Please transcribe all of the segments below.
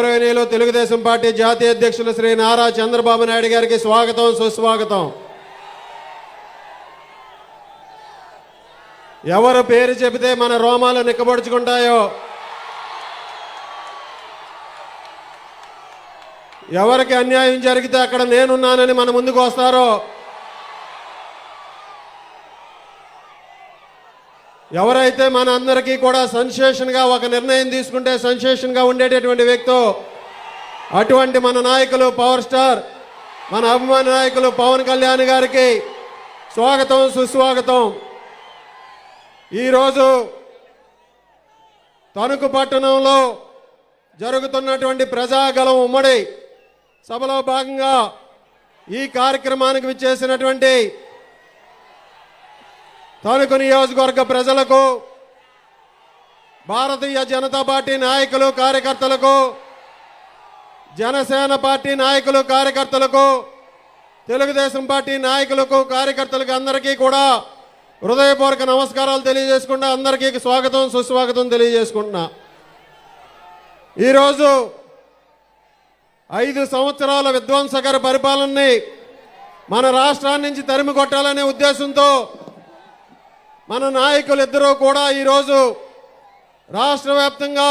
గౌరవనీయులు తెలుగుదేశం పార్టీ జాతీయ అధ్యక్షులు శ్రీ నారా చంద్రబాబు నాయుడు గారికి స్వాగతం సుస్వాగతం. ఎవరు పేరు చెబితే మన రోమాలు నిక్కబడుచుకుంటాయో? ఎవరికి అన్యాయం జరిగితే అక్కడ నేనున్నానని మన ముందుకు వస్తారో? ఎవరైతే మన అందరికీ కూడా సెన్సేషన్గా ఒక నిర్ణయం తీసుకుంటే సెన్సేషన్గా ఉండేటటువంటి వ్యక్తో అటువంటి మన నాయకులు పవర్ స్టార్ మన అభిమాన నాయకులు పవన్ కళ్యాణ్ గారికి స్వాగతం సుస్వాగతం. ఈరోజు తణుకు పట్టణంలో జరుగుతున్నటువంటి ప్రజాగలం ఉమ్మడి సభలో భాగంగా ఈ కార్యక్రమానికి విచ్చేసినటువంటి తణుకు నియోజకవర్గ ప్రజలకు భారతీయ జనతా పార్టీ నాయకులు కార్యకర్తలకు జనసేన పార్టీ నాయకులు కార్యకర్తలకు తెలుగుదేశం పార్టీ నాయకులకు కార్యకర్తలకు అందరికీ కూడా హృదయపూర్వక నమస్కారాలు తెలియజేసుకుంటా అందరికీ స్వాగతం సుస్వాగతం తెలియజేసుకుంటున్నా. ఈరోజు ఐదు సంవత్సరాల విధ్వంసకర పరిపాలనని మన రాష్ట్రాన్ని నుంచి తరిమి కొట్టాలనే ఉద్దేశంతో మన నాయకులు ఇద్దరూ కూడా ఈరోజు రాష్ట్ర వ్యాప్తంగా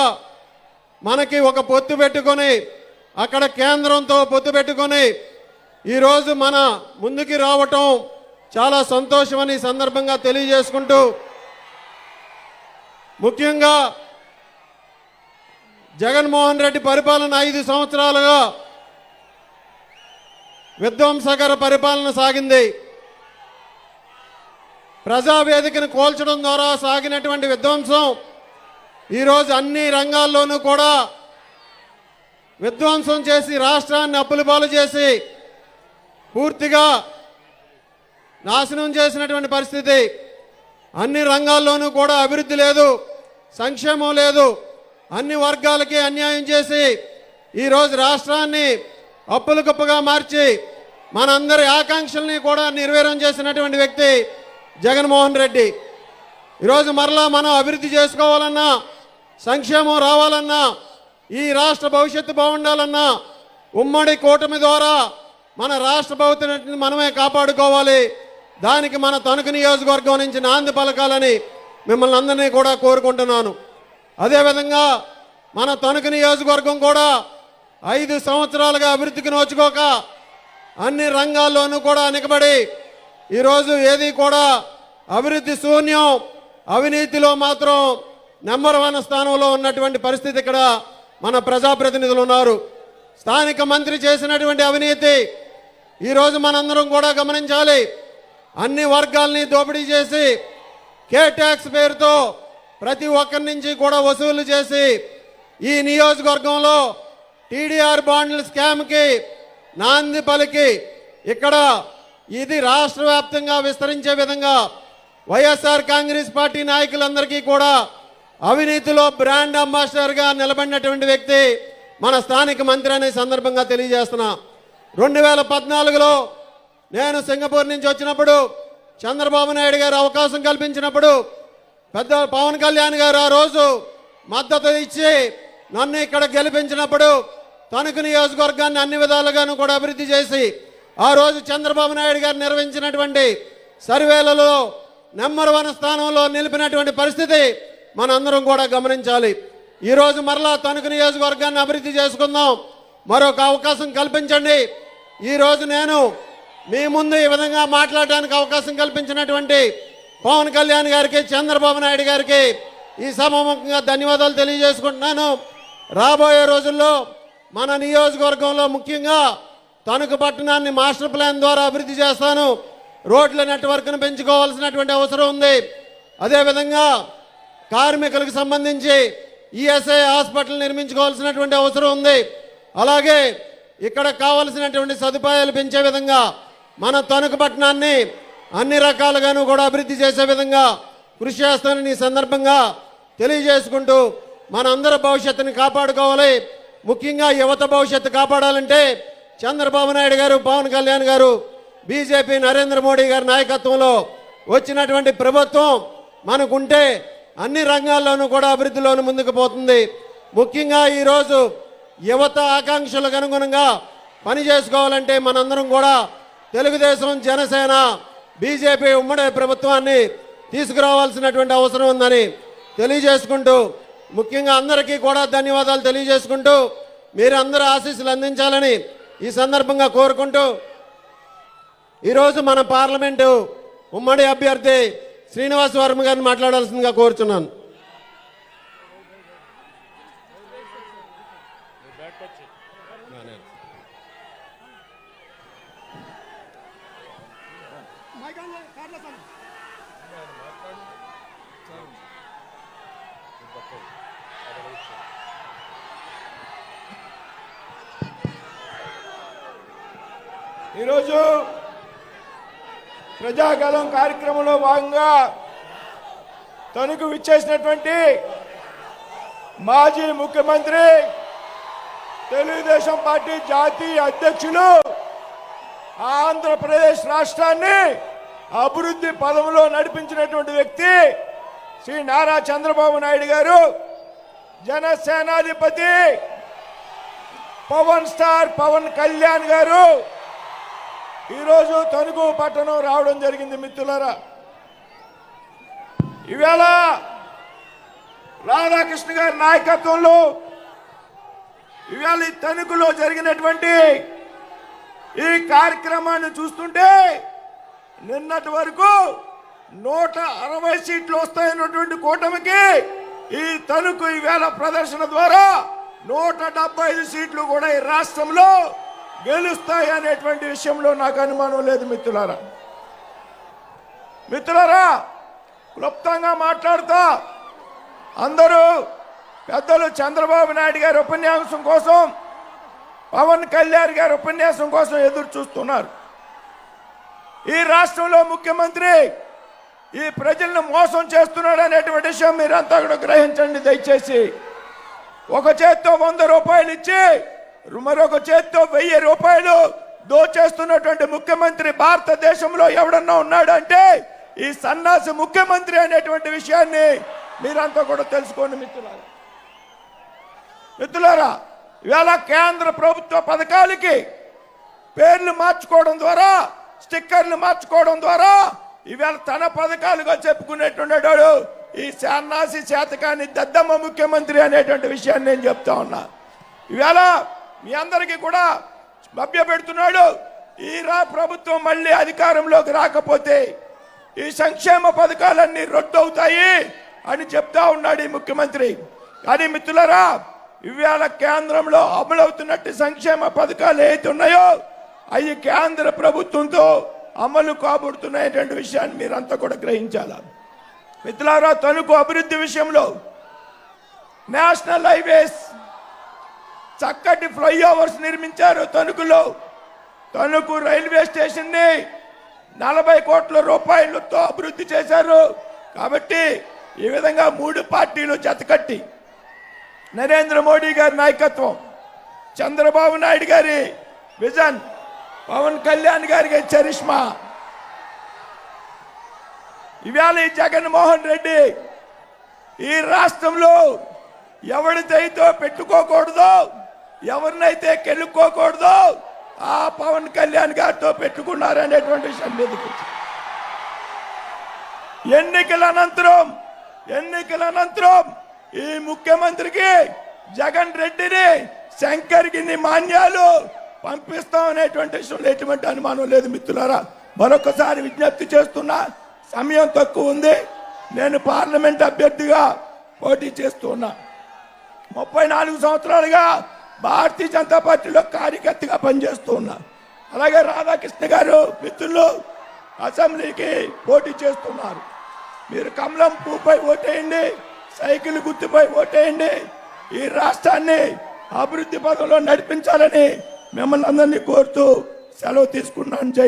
మనకి ఒక పొత్తు పెట్టుకొని అక్కడ కేంద్రంతో పొత్తు పెట్టుకొని ఈరోజు మన ముందుకి రావటం చాలా సంతోషమని సందర్భంగా తెలియజేసుకుంటూ ముఖ్యంగా జగన్మోహన్ రెడ్డి పరిపాలన ఐదు సంవత్సరాలుగా విధ్వంసకర పరిపాలన సాగింది. ప్రజావేదికను కోల్చడం ద్వారా సాగినటువంటి విధ్వంసం ఈరోజు అన్ని రంగాల్లోనూ కూడా విధ్వంసం చేసి రాష్ట్రాన్ని అప్పుల పాలు చేసి పూర్తిగా నాశనం చేసినటువంటి పరిస్థితి. అన్ని రంగాల్లోనూ కూడా అభివృద్ధి లేదు సంక్షేమం లేదు. అన్ని వర్గాలకి అన్యాయం చేసి ఈరోజు రాష్ట్రాన్ని అప్పులు గొప్పగా మార్చి మనందరి ఆకాంక్షల్ని కూడా నిర్వీర్యం చేసినటువంటి వ్యక్తి జగన్మోహన్ రెడ్డి. ఈరోజు మరలా మనం అభివృద్ధి చేసుకోవాలన్నా సంక్షేమం రావాలన్నా ఈ రాష్ట్ర భవిష్యత్తు బాగుండాలన్నా ఉమ్మడి కూటమి ద్వారా మన రాష్ట్ర భవిష్యత్తుని మనమే కాపాడుకోవాలి. దానికి మన తణుకు నియోజకవర్గం నుంచి నాంది పలకాలని మిమ్మల్ని అందరినీ కూడా కోరుకుంటున్నాను. అదేవిధంగా మన తణుకు నియోజకవర్గం కూడా ఐదు సంవత్సరాలుగా అభివృద్ధికి నోచుకోక అన్ని రంగాల్లోనూ కూడా నిలబడి ఈరోజు ఏది కూడా అభివృద్ధి శూన్యం అవినీతిలో మాత్రం నెంబర్ వన్ స్థానంలో ఉన్నటువంటి పరిస్థితి ఇక్కడ మన ప్రజాప్రతినిధులు ఉన్నారు. స్థానిక మంత్రి చేసినటువంటి అవినీతి ఈరోజు మనందరం కూడా గమనించాలి. అన్ని వర్గాల్ని దోపిడీ చేసి కే ట్యాక్స్ పేరుతో ప్రతి ఒక్కరి నుంచి కూడా వసూలు చేసి ఈ నియోజకవర్గంలో టీడీఆర్ బాండ్ల స్కామ్కి నాంది పలికి ఇక్కడ ఇది రాష్ట్ర వ్యాప్తంగా విస్తరించే విధంగా వైఎస్ఆర్ కాంగ్రెస్ పార్టీ నాయకులందరికీ కూడా అవినీతిలో బ్రాండ్ అంబాసిడర్గా నిలబడినటువంటి వ్యక్తి మన స్థానిక మంత్రి అనే సందర్భంగా తెలియజేస్తున్నా. రెండు వేల పద్నాలుగులో నేను సింగపూర్ నుంచి వచ్చినప్పుడు చంద్రబాబు నాయుడు గారు అవకాశం కల్పించినప్పుడు పెద్ద పవన్ కళ్యాణ్ గారు ఆ రోజు మద్దతు ఇచ్చి నన్ను ఇక్కడ గెలిపించినప్పుడు తణుకు నియోజకవర్గాన్ని అన్ని విధాలుగాను కూడా అభివృద్ధి చేసి ఆ రోజు చంద్రబాబు నాయుడు గారు నిర్వహించినటువంటి సర్వేలలో నెంబర్ వన్ స్థానంలో నిలిపినటువంటి పరిస్థితి మనందరం కూడా గమనించాలి. ఈరోజు మరలా తణుకు నియోజకవర్గాన్ని అభివృద్ధి చేసుకుందాం. మరొక అవకాశం కల్పించండి. ఈరోజు నేను మీ ముందు ఈ విధంగా మాట్లాడడానికి అవకాశం కల్పించినటువంటి పవన్ కళ్యాణ్ గారికి చంద్రబాబు నాయుడు గారికి ఈ సభముఖంగా ధన్యవాదాలు తెలియజేసుకుంటున్నాను. రాబోయే రోజుల్లో మన నియోజకవర్గంలో ముఖ్యంగా తణుకు పట్టణాన్ని మాస్టర్ ప్లాన్ ద్వారా అభివృద్ధి చేస్తాను. రోడ్ల నెట్వర్క్ను పెంచుకోవాల్సినటువంటి అవసరం ఉంది. అదేవిధంగా కార్మికులకు సంబంధించి ఈఎస్ఐ హాస్పిటల్ నిర్మించుకోవాల్సినటువంటి అవసరం ఉంది. అలాగే ఇక్కడ కావలసినటువంటి సదుపాయాలు పెంచే విధంగా మన తణుకు పట్టణాన్ని అన్ని రకాలుగాను కూడా అభివృద్ధి చేసే విధంగా కృషి చేస్తానని ఈ సందర్భంగా తెలియజేసుకుంటూ మన అందరి భవిష్యత్తుని కాపాడుకోవాలి. ముఖ్యంగా యువత భవిష్యత్తు కాపాడాలంటే చంద్రబాబు నాయుడు గారు పవన్ కళ్యాణ్ గారు బీజేపీ నరేంద్ర మోడీ గారి నాయకత్వంలో వచ్చినటువంటి ప్రభుత్వం మనకుంటే అన్ని రంగాల్లోనూ కూడా అభివృద్ధిలోనూ ముందుకు పోతుంది. ముఖ్యంగా ఈరోజు యువత ఆకాంక్షలకు అనుగుణంగా పని చేసుకోవాలంటే మనందరం కూడా తెలుగుదేశం జనసేన బీజేపీ ఉమ్మడి ప్రభుత్వాన్ని తీసుకురావాల్సినటువంటి అవసరం ఉందని తెలియజేసుకుంటూ ముఖ్యంగా అందరికీ కూడా ధన్యవాదాలు తెలియజేసుకుంటూ మీరు అందరూ ఆశీస్సులు అందించాలని ఈ సందర్భంగా కోరుకుంటూ ఈరోజు మన పార్లమెంటు ఉమ్మడి అభ్యర్థి శ్రీనివాస్ వర్మ గారిని మాట్లాడాల్సిందిగా కోరుచున్నాను. ఈరోజు ప్రజాగలం కార్యక్రమంలో భాగంగా తనకు విచ్చేసినటువంటి మాజీ ముఖ్యమంత్రి తెలుగుదేశం పార్టీ జాతీయ అధ్యక్షులు ఆంధ్రప్రదేశ్ రాష్ట్రాన్ని అభివృద్ధి పదంలో నడిపించినటువంటి వ్యక్తి శ్రీ నారా చంద్రబాబు నాయుడు గారు జనసేనాధిపతి పవన్ స్టార్ పవన్ కళ్యాణ్ గారు ఈరోజు తణుకు పట్టణం రావడం జరిగింది మిత్రులారా. ఇవేళ రాధాకృష్ణ గారి నాయకత్వంలో ఇవాళ ఈ తణుకులో జరిగినటువంటి ఈ కార్యక్రమాన్ని చూస్తుంటే నిన్నటి వరకు నూట అరవై సీట్లు వస్తాయన్నటువంటి కూటమికి ఈ తణుకు ఈవేళ ప్రదర్శన ద్వారా నూట ఐదు సీట్లు కూడా ఈ రాష్ట్రంలో గెలుస్తాయి అనేటువంటి విషయంలో నాకు అనుమానం లేదు మిత్రులారా. మిత్రులారా క్లుప్తంగా మాట్లాడుతా. అందరూ పెద్దలు చంద్రబాబు నాయుడు గారి ఉపన్యాసం కోసం పవన్ కళ్యాణ్ గారి ఉపన్యాసం కోసం ఎదురు చూస్తున్నారు. ఈ రాష్ట్రంలో ముఖ్యమంత్రి ఈ ప్రజలను మోసం చేస్తున్నాడు అనేటువంటి విషయం మీరంతా కూడా గ్రహించండి. దయచేసి ఒక చేత్తో వంద రూపాయలు ఇచ్చి మరొక చేత్తో వెయ్యి రూపాయలు దోచేస్తున్నటువంటి ముఖ్యమంత్రి భారతదేశంలో ఎవడన్నా ఉన్నాడంటే ఈ సన్నాసి ముఖ్యమంత్రి అనేటువంటి విషయాన్ని మీరంతా కూడా తెలుసుకోండి మిత్రులారా. మిత్రులారా ఇవాళ కేంద్ర ప్రభుత్వ పథకాలకి పేర్లు మార్చుకోవడం ద్వారా స్టిక్కర్లు మార్చుకోవడం ద్వారా ఇవాళ తన పథకాలుగా చెప్పుకునేటువంటి ఈ సన్నాసి చేతకాని దద్దమ్మ ముఖ్యమంత్రి అనేటువంటి విషయాన్ని నేను చెప్తా ఉన్నా. ఇవాళ మీ అందరికీ కూడా మభ్య పెడుతున్నాడు. ఈ రా ప్రభుత్వం మళ్ళీ అధికారంలోకి రాకపోతే ఈ సంక్షేమ పథకాలన్నీ రద్దవుతాయి అని చెప్తా ఉన్నాడు ఈ ముఖ్యమంత్రి. కానీ మిత్రులరా ఇవాళ కేంద్రంలో అమలవుతున్నట్టు సంక్షేమ పథకాలు ఏవైతే ఉన్నాయో అవి కేంద్ర ప్రభుత్వంతో అమలు కాబడుతున్నాయటువంటి విషయాన్ని మీరంతా కూడా గ్రహించాల? మిత్రులారా తణుకు అభివృద్ధి విషయంలో నేషనల్ హైవేస్ చక్కటి ఫ్లైఓవర్స్ నిర్మించారు తణుకులో. తణుకు రైల్వే స్టేషన్ని నలభై కోట్ల రూపాయలతో అభివృద్ధి చేశారు. కాబట్టి ఈ విధంగా మూడు పార్టీలు జతకట్టి నరేంద్ర మోడీ గారి నాయకత్వం చంద్రబాబు నాయుడు గారి విజన్ పవన్ కళ్యాణ్ గారికి చరిష్మా. ఇవాళ ఈ జగన్మోహన్ రెడ్డి ఈ రాష్ట్రంలో ఎవరిదైతే పెట్టుకోకూడదో ఎవరినైతే కెలుక్కోకూడదో ఆ పవన్ కళ్యాణ్ గారితో పెట్టుకున్నారనేటువంటి విషయం మీదకి ఎన్నికల అనంతరం ఎన్నికల అనంతరం ఈ ముఖ్యమంత్రికి జగన్ రెడ్డిని శంకర్ గిన్ని మాన్యాలు పంపిస్తాం అనేటువంటి విషయంలో ఎటువంటి అనుమానం లేదు మిత్రులారా. మరొకసారి విజ్ఞప్తి చేస్తున్నా సమయం తక్కువ ఉంది. నేను పార్లమెంట్ అభ్యర్థిగా పోటీ చేస్తున్నా. ముప్పై నాలుగు సంవత్సరాలుగా భారతీయ జనతా పార్టీలో కార్యకర్తగా పనిచేస్తూ ఉన్నా. అలాగే రాధాకృష్ణ గారు మిత్రులు అసెంబ్లీకి పోటీ చేస్తున్నారు. మీరు కమలం పూపై ఓటేయండి సైకిల్ గుర్తుపై ఓటేయండి ఈ రాష్ట్రాన్ని అభివృద్ధి పదంలో నడిపించాలని మిమ్మల్ని అందరినీ కోరుతూ సెలవు తీసుకున్నాను. జై